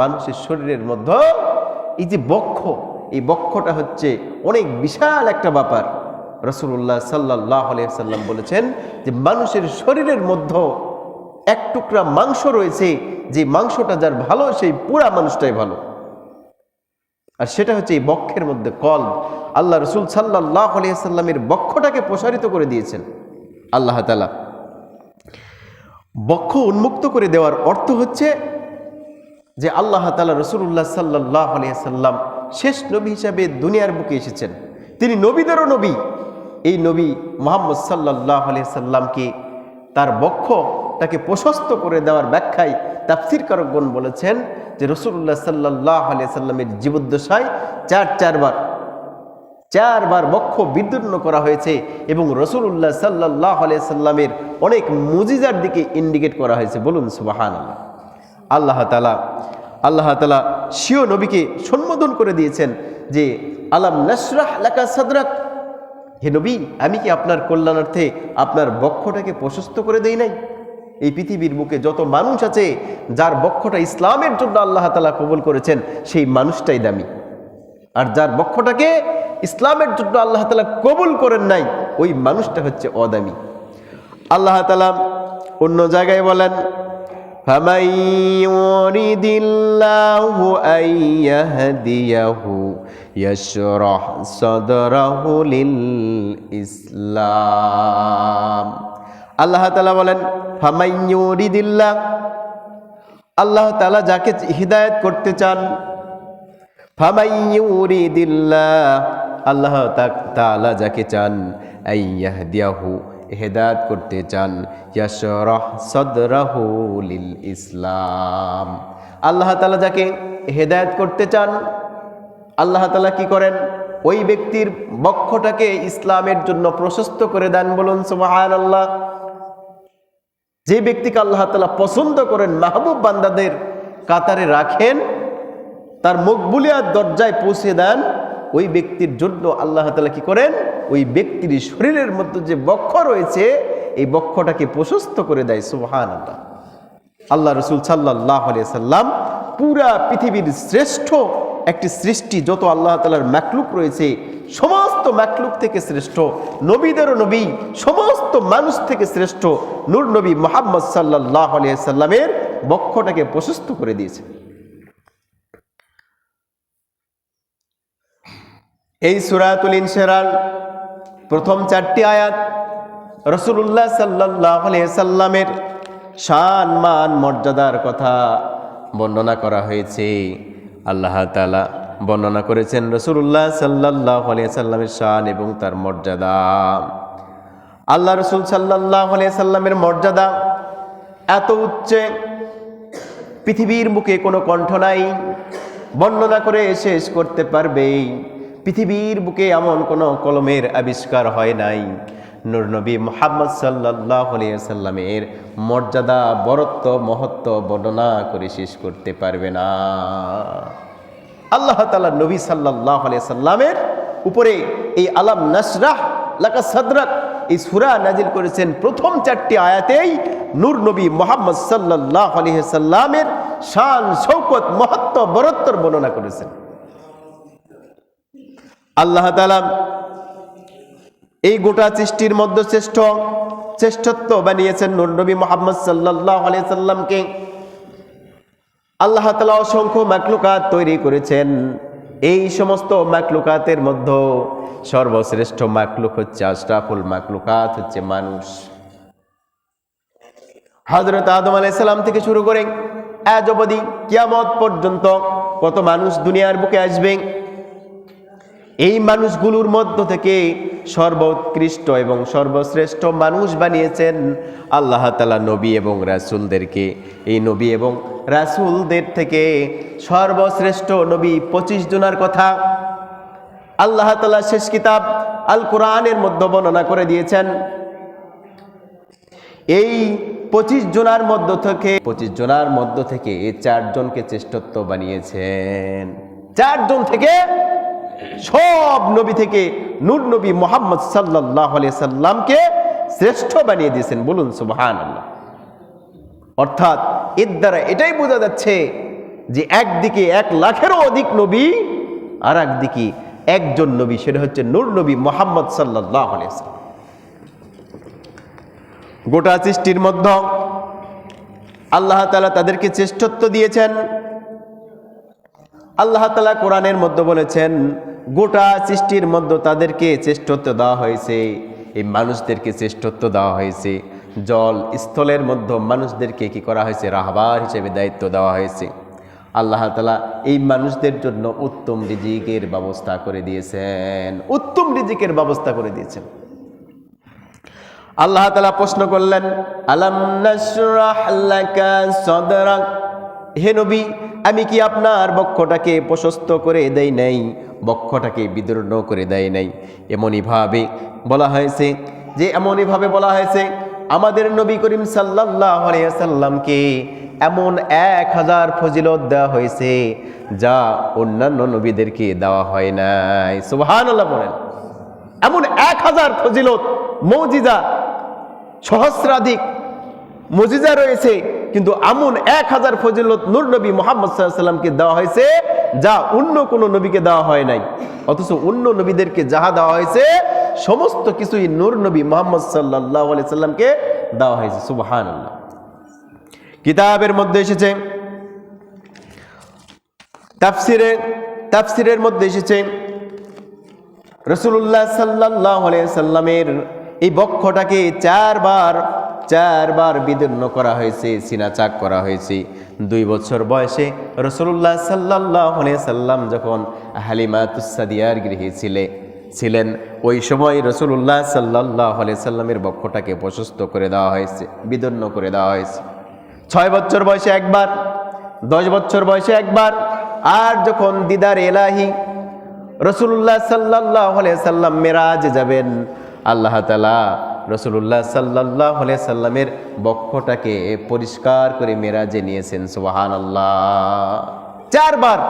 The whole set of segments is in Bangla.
মানুষের শরীরের মধ্যে এই যে বক্ষ, এই বক্ষটা হচ্ছে অনেক বিশাল একটা ব্যাপার। রসুল্লাহ সাল্লাহ সাল্লাম বলেছেন যে মানুষের শরীরের মধ্যে এক টুকরা মাংস রয়েছে, যে মাংসটা যার ভালো, সেই পুরা মানুষটাই ভালো। আর সেটা হচ্ছে এই বক্ষের মধ্যে কল। আল্লাহ রসুল সাল্লাহ আলিয়াল্লামের বক্ষটাকে প্রসারিত করে দিয়েছেন, আল্লাহ তালা বক্ষ উন্মুক্ত করে দেওয়ার অর্থ হচ্ছে যে আল্লাহ তালা রসুল্লাহ সাল্লাহ আলিয়াল্লাম শেষ নবী হিসাবে দুনিয়ার বুকে এসেছেন। তিনি নবীদেরও নবী। এই নবী মোহাম্মদ সাল্লাহ আলিয়াল্লামকে তার বক্ষ তাকে প্রশস্ত করে দেওয়ার ব্যাখ্যায় তাফসির কারকগণ বলেছেন যে রসুল্লাহ সাল্লাহ আলিয়াল্লামের জীবদ্দশায় চার চারবার চারবার বক্ষ বিদীর্ণ করা হয়েছে এবং রসুল্লাহ সাল্লাহ আলিয়াল্লামের অনেক মুজিজার দিকে ইন্ডিকেট করা হয়েছে। বলুন সুবাহান আল্লাহ তালা আল্লাহ তালা শিও নবীকে সম্বোধন করে দিয়েছেন যে, আলাম নসরাহ লাকা সাদরাক? হে নবী, আমি কি আপনার কল্যাণার্থে আপনার বক্ষটাকে প্রশস্ত করে দেই নাই? এই পৃথিবীর বুকে যত মানুষ আছে, যার বক্ষটা ইসলামের জন্য আল্লাহ তালা কবুল করেছেন, সেই মানুষটাই দামি। আর যার বক্ষটাকে ইসলামের জন্য আল্লাহ তালা কবুল করেন নাই, ওই মানুষটা হচ্ছে অদামি। আল্লাহ তালা অন্য জায়গায় বলেন فمن يريد الله أن يهديه يشرح صدره للإسلام আল্লাহ তালা বলেন ফামাইয়ুরিদিল্লাহ আল্লাহ তালা যাকে হিদায়ত করতে চান ফামাইয়ুরিদিল্লাহ আল্লাহ তালা যাকে চান আইয়াহদিয়াহু হেদায়ত করতে চান। ইয়াশরাহ সদরাহু লিল ইসলাম। আল্লাহ তালা যাকে হেদায়ত করতে চান, আল্লাহ তালা কি করেন? ওই ব্যক্তির বক্ষটাকে ইসলামের জন্য প্রশস্ত করে দেন বলুন সুবাহান আল্লাহ যে ব্যক্তিকে আল্লাহ তালা পছন্দ করেন, মাহবুব বান্দাদের কাতারে রাখেন, তার মকবুলিয়ার দরজায় পৌঁছে দেন, ওই ব্যক্তির জন্য আল্লাহ তালা কি করেন? ওই ব্যক্তির শরীরের মধ্যে যে বক্ষ রয়েছে, এই বক্ষটাকে প্রশস্ত করে দেয় সুবহান আল্লাহ আল্লাহ রসুল সাল্লাহ সাল্লাম পুরা পৃথিবীর শ্রেষ্ঠ একটি সৃষ্টি, যত আল্লাহ তালার ম্যাকলুক রয়েছে, সমস্ত ম্যাকলুক থেকে শ্রেষ্ঠ, নবীদেরও নবী, সমস্ত মানুষ থেকে শ্রেষ্ঠ, নূর নবী মোহাম্মদ সাল্লাহ সাল্লামের বক্ষটাকে প্রশস্ত করে দিয়েছে। এই সুরাতুল ইনসেরাল প্রথম চারটি আয়াত রসুল্লাহ সাল্লাহ সাল্লামের শান, মান, মর্যাদার কথা বর্ণনা করা হয়েছে। আল্লাহ তালা বর্ণনা করেছেন রসুল্লাহ সাল্লাহ সাল্লামের শান এবং তার মর্যাদা। আল্লাহ রসুল সাল্লাহ সাল্লামের মর্যাদা এত উচ্চে, পৃথিবীর মুখে কোনো কণ্ঠ নাই, বর্ণনা করে শেষ করতে পারবে পৃথিবীর বুকে এমন কোনো কলমের আবিষ্কার হয় নাই। নবী মোহাম্মদ সাল্লাহ সাল্লামের মর্যাদা, বরত্ব, মহত্ব বর্ণনা করে শেষ করতে পারবে না। আল্লাহ তালা নবী সাল্লাহ সাল্লামের উপরে এই আলাম নাসরাহ লাকা সাদরাক এই সুরা নাজিল করেছেন প্রথম চারটি আয়াতেই নূর নবী মোহাম্মদ সাল্লাহ সাল্লামের শান শৌকত মহত্ব, বরত্বর বর্ণনা করেছেন। আল্লাহ তালা এই গোটা সৃষ্টির মধ্যে শ্রেষ্ঠ, শ্রেষ্ঠত্ব বানিয়েছেন নবী মোহাম্মদ সাল্লাহ সাল্লামকে। আল্লাহ তালা অসংখ্য মাকলুকাত তৈরি করেছেন। এই সমস্ত মাকলুকাতের মধ্যে সর্বশ্রেষ্ঠ মাকলুক হচ্ছে আশরাফুল মাকলুকাত হচ্ছে মানুষ। হজরত আদম আলাইসাল্লাম থেকে শুরু করে আজ কিয়ামত পর্যন্ত কত মানুষ দুনিয়ার বুকে আসবে। এই মানুষগুলোর মধ্য থেকে সর্বোৎকৃষ্ট এবং সর্বশ্রেষ্ঠ মানুষ বানিয়েছেন আল্লাহ তালা নবী এবং রাসুলদেরকে। এই নবী এবং রাসুলদের থেকে সর্বশ্রেষ্ঠ নবী পঁচিশ জনার কথা আল্লাহ তালা শেষ কিতাব আল কোরআনের মধ্যে বর্ণনা করে দিয়েছেন। এই পঁচিশ জনার মধ্য থেকে পঁচিশ জনার মধ্য থেকে এই চারজনকে শ্রেষ্ঠত্ব বানিয়েছেন। চারজন থেকে সব নবী থেকে নূর নবী মোহাম্মদ সাল্লাহ সাল্লামকে শ্রেষ্ঠ বানিয়ে দিয়েছেন। বলুন সুবাহান অর্থাৎ এর দ্বারা এটাই বোঝা যাচ্ছে যে একদিকে এক লাখেরও অধিক নবী আর একদিকে একজন নবী, সেটা হচ্ছে নূর নবী মোহাম্মদ সাল্লাহ গোটা সৃষ্টির মধ্যে আল্লাহ তালা তাদেরকে শ্রেষ্ঠত্ব দিয়েছেন। আল্লাহ তালা কোরআনের মধ্যে বলেছেন, গোটা সৃষ্টির মধ্যে তাদেরকে শ্রেষ্ঠত্ব দেওয়া হয়েছে। এই মানুষদেরকে শ্রেষ্ঠত্ব দেওয়া হয়েছে। জল স্থলের মধ্যে মানুষদেরকে কি করা হয়েছে? রাহবার হিসেবে দায়িত্ব দেওয়া হয়েছে। আল্লাহ তালা এই মানুষদের জন্য উত্তম রিজিকের ব্যবস্থা করে দিয়েছেন। উত্তম রিজিকের ব্যবস্থা করে দিয়েছেন। আল্লাহ তালা প্রশ্ন করলেন, আলাম হে নবী আমি কি আপনার বক্ষটাকে প্রশস্ত করে দেই নাই? বক্ষটাকে বিদীর্ণ করে দেয় নাই। এমনইভাবে বলা হয়েছে, যে এমনইভাবে বলা হয়েছে, আমাদের নবী করিম সাল্লাহ সাল্লামকে এমন এক হাজার ফজিলত দেওয়া হয়েছে, যা অন্যান্য নবীদেরকে দেওয়া হয় নাই। সুবহান বলেন। এমন এক হাজার ফজিলত, মৌজিজা, সহস্রাধিক মজিজা রয়েছে কিন্তু এমন এক হাজার ফজিলত নূর নবী মোহাম্মদ সাল্লামকে দেওয়া হয়েছে, যা অন্য কোনো নবীকে দেওয়া হয় নাই। অথচ অন্য নবীদেরকে যাহা দেওয়া হয়েছে, সমস্ত কিছুই নূর নবী মোহাম্মদ সাল্লাহ সাল্লামকে দেওয়া হয়েছে। সুবাহান আল্লাহ কিতাবের মধ্যে এসেছে, তাফসিরে, তাফসিরের মধ্যে এসেছে রসুল্লাহ সাল্লাহ সাল্লামের এই বক্ষটাকে চারবার চারবার বিদীর্ণ করা হয়েছে, সিনাচাক করা হয়েছে। দুই বছর বয়সে রসুল্লাহ সাল্লাহ সাল্লাম যখন হালিমা তুসাদিয়ার গৃহে ছিলে, ছিলেন, ওই সময় রসুল্লাহ সাল্লাহ সাল্লামের বক্ষটাকে প্রশস্ত করে দেওয়া হয়েছে, বিদীর্ণ করে দেওয়া হয়েছে। ছয় বছর বয়সে একবার, দশ বছর বয়সে একবার, আর যখন দিদার এলাহি রসুল্লাহ সাল্লাহ সাল্লাম মেরাজ যাবেন, আল্লাহ তালা রসুল্লাহ সাল্লাহ সাল্লামের বক্ষটাকে পরিষ্কার করে মেরাজে নিয়েছেন সুবাহান আল্লাহ চারবার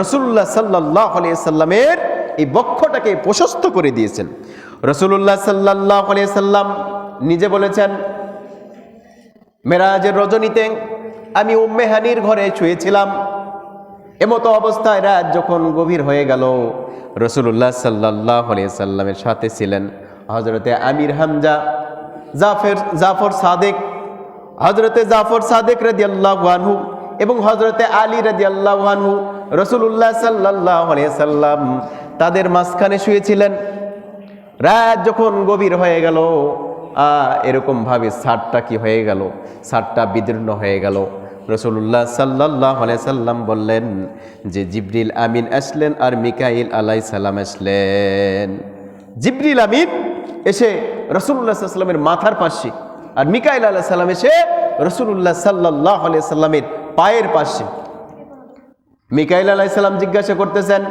রসুল্লাহ সাল্লাহ সাল্লামের এই বক্ষটাকে প্রশস্ত করে দিয়েছেন। রসুল্লাহ সাল্লাহ সাল্লাম নিজে বলেছেন, মেরাজের রজনীতে আমি উম্মেহানির ঘরে শুয়েছিলাম এমতো অবস্থায় রাত যখন গভীর হয়ে গেল। রসুল্লাহ সাল্লাহ সাল্লামের সাথে ছিলেন হজরতে আমির হামজা, জাফের, জাফর সাদেক হজরতে জাফর সাদেক রাজি আল্লাহানহু এবং হজরতে আলী রাজি আল্লাহানহু রসুল্লাহ সাল্লাহ সাল্লাম তাদের মাঝখানে শুয়েছিলেন। রাত যখন গভীর হয়ে গেল এরকমভাবে সারটা কি হয়ে গেল? সারটা বিদীর্ণ হয়ে গেল। রসুল্লাহ সাল্লাহ সাল্লাম বললেন যে, জিবরিল আমিন আসলেন আর মিকাইল আলাই সাল্লাম আসলেন। জিবরিল আমিন এসে রসুল্লাহ সাল্লামের মাথার পাশে আর মিকাইল আলাহ সাল্লাম এসে রসুল্লাহ সাল্লাহ সাল্লামের পায়ের পাশে। মিকাইল আলাহ সাল্লাম জিজ্ঞাসা করতেছেন,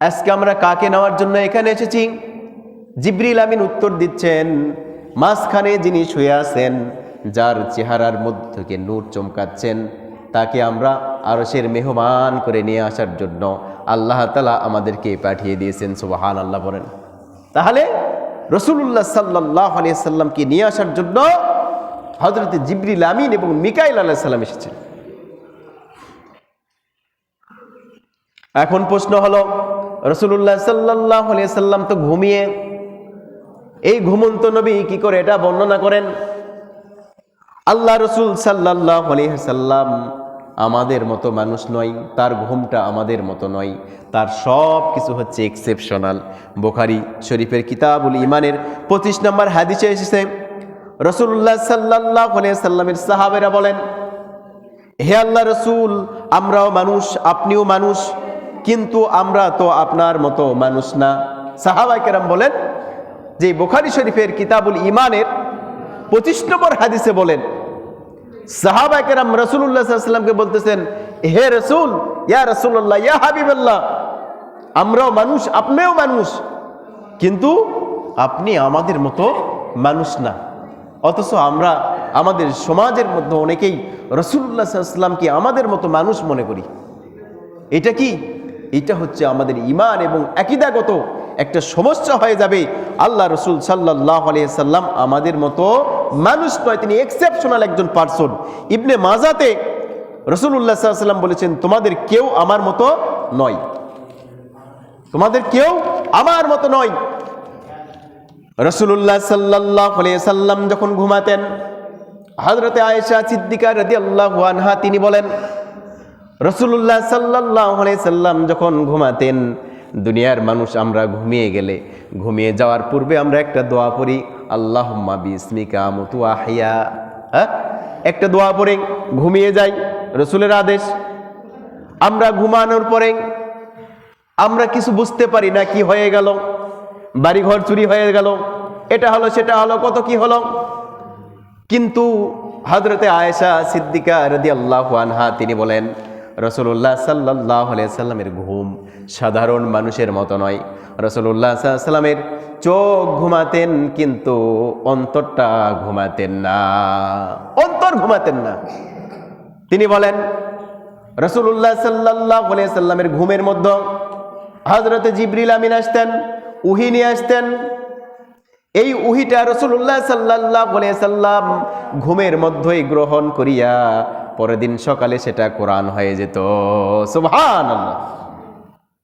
আজকে আমরা কাকে নেওয়ার জন্য এখানে এসেছি? জিবরিল আমিন উত্তর দিচ্ছেন, মাঝখানে যিনি শুয়ে আছেন, যার চেহারার মধ্য থেকে নূর চমকাচ্ছেন, তাকে আমরা আরসের মেহমান করে নিয়ে আসার জন্য আল্লাহ তালা আমাদেরকে পাঠিয়ে দিয়েছেন সুবাহান আল্লাহ বলেন। তাহলে রসুল্লাহ সাল্লাহ আলিয়া সাল্লামকে নিয়ে আসার জন্য হজরত জিবরিল আমিন এবং মিকাইল আল্লাহ সাল্লাম এসেছেন এখন প্রশ্ন হলো, রসুল্লাহ সাল্লাহ আলিয়া সাল্লাম তো ঘুমিয়ে, এই ঘুমন্ত নবী কি করে এটা বর্ণনা করেন? আল্লাহ রসুল সাল্লাহ সাল্লাম আমাদের মতো মানুষ নয়, তার ঘুমটা আমাদের মতো নয়। তার সব কিছু হচ্ছে এক্সেপশনাল বোখারি শরীফের কিতাবুল ইমানের পঁচিশ নম্বর হাদিসে এসেছে রসুল্লাহ সাল্লাহ সাল্লামের সাহাবেরা বলেন, হে আল্লাহ রসুল, আমরাও মানুষ, আপনিও মানুষ, কিন্তু আমরা তো আপনার মতো মানুষ না। সাহাবাই কেরাম বলেন, যে বোখারি শরীফের কিতাবুল ইমানের পঁচিশ নম্বর হাদিসে বলেন সাহাবাকেরাম রসুল্লাহামকে বলতেছেন, হে রসুল, ইয়া রসুল্লাহ ইয়া হাবিবাল্লাহ, আমরাও মানুষ, আপনিও মানুষ, কিন্তু আপনি আমাদের মতো মানুষ না। অথচ আমরা আমাদের সমাজের মধ্যে অনেকেই রসুল্লাহ সাল্লামকে আমাদের মতো মানুষ মনে করি। এটা কি? এটা হচ্ছে আমাদের ইমান এবং একইদাগত একটা সমস্যা হয়ে যাবে। আল্লাহ রসুল সাল্লাহ আলিয়া সাল্লাম আমাদের মতো মানুষ নয়, তিনি এক্সেপশনাল একজন পার্সন ইবনে মাজাতে রসুল্লাহ সাল্লাম বলেছেন, তোমাদের কেউ আমার মতো নয়। তোমাদের কেউ আমার মতো নয়। রসুল্লাহ সাল্লাহ সাল্লাম যখন ঘুমাতেন হজরতে আয়েশা সিদ্দিকা রদি আল্লাহ আনহা, তিনি বলেন রসুল্লাহ সাল্লাহ সাল্লাম যখন ঘুমাতেন দুনিয়ার মানুষ আমরা ঘুমিয়ে গেলে। ঘুমিয়ে যাওয়ার পূর্বে আমরা একটা দোয়া পড়ি আল্লাহ বিস্মিকা মতু আহিয়া হ্যাঁ? একটা দোয়া পড়ে, ঘুমিয়ে যাই। রসুলের আদেশ, আমরা ঘুমানোর পরে আমরা কিছু বুঝতে পারি না কি হয়ে গেল, বাড়িঘর চুরি হয়ে গেল, এটা হলো, সেটা হলো, কত কি হলো? কিন্তু হজরতে আয়েশা সিদ্দিকা রদি আল্লাহ আনহা তিনি বলেন রসুল্লাহ সাল্লাহ সাল্লামের ঘুম সাধারণ মানুষের মতো নয়। রসুল্লাহ সাল্লামের চোখ ঘুমাতেন কিন্তু অন্তরটা ঘুমাতেন না। অন্তর ঘুমাতেন না। তিনি বলেন রসুল্লাহ সাল্লাহ সাল্লামের ঘুমের মধ্যে হজরতে জিবরিল আমিন আসতেন, উহি নিয়ে আসতেন। এই উহিটা রসুল্লাহ সাল্লাহ সাল্লাম ঘুমের মধ্যেই গ্রহণ করিয়া পরের দিন সকালে সেটা কোরআন হয়ে যেত। সুবহান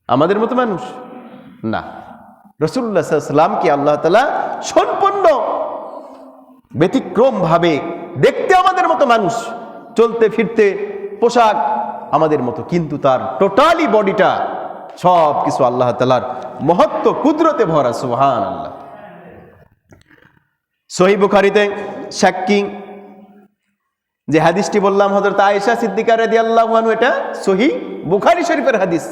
আমাদের মতো মানুষ? না। রসুল্লাহ সাল্লামকে আল্লাহ তালা সম্পন্ন ব্যতিক্রম ভাবে দেখতে আমাদের মতো মানুষ? চলতে, ফিরতে, পোশাক আমাদের মতো, কিন্তু তার টোটালি বডিটা সব কিছু আল্লাহ তালার মহত্ব, কুদরতে ভরা সুহান আল্লাহ সহি বুখারিতে সাক্ষী যে হাদিসটি বললাম হজরত আয়েশা সিদ্দিকা রাদি আল্লাহ এটা সহি বুখারি শরীফের হাদিস।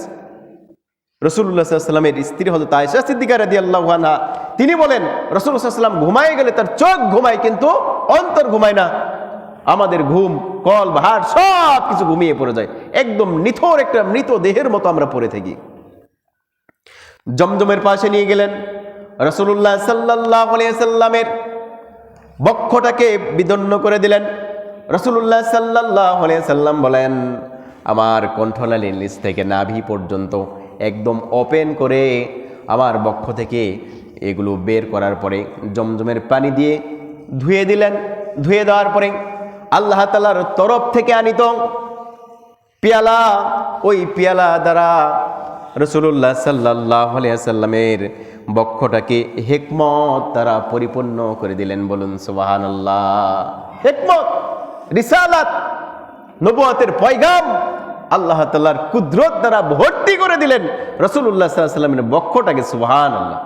রসুল্লাহামের স্ত্রী হজরত আয়েশা সিদ্দিকা রাদি তিনি বলেন রসুল্লাহাম ঘুমায় গেলে তার চোখ ঘুমায়, কিন্তু অন্তর ঘুমায় না। আমাদের ঘুম, কল, ভার, সব কিছু ঘুমিয়ে পড়ে যায়। একদম নিথর একটা মৃত দেহের মতো আমরা পড়ে থাকি। জমজমের পাশে নিয়ে গেলেন। রসুল্লাহ সাল্লাহ সাল্লামের বক্ষটাকে বিদন্ন করে দিলেন। রসুল্লাহ সাল্লাহ সাল্লাম বলেন, আমার কণ্ঠনালী নিচ থেকে নাভি পর্যন্ত একদম ওপেন করে আমার বক্ষ থেকে এগুলো বের করার পরে জমজমের পানি দিয়ে ধুয়ে দিলেন। ধুয়ে দেওয়ার পরে আল্লাহ তালার তরফ থেকে আনিত পেয়ালা। ওই পেয়ালা দ্বারা রসুল্লাহ সাল্লাহ সাল্লামের বক্ষটাকে হেকমত তারা পরিপূর্ণ করে দিলেন বলুন সুবাহান আল্লাহ হেকমত! রিসালাত, নবুয়াতের পয়গাম আল্লাহ তাল্লাহর কুদরত দ্বারা ভর্তি করে দিলেন রসুল্লাহ সাল্লামের বক্ষটাকে সুহান আল্লাহ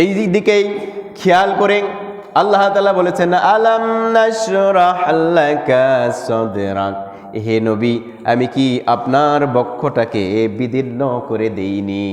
এই দিকেই খেয়াল করে আল্লাহ তালা বলেছেন, আলাম হে নবী, আমি কি আপনার বক্ষটাকে বিদীর্ণ করে দেইনি?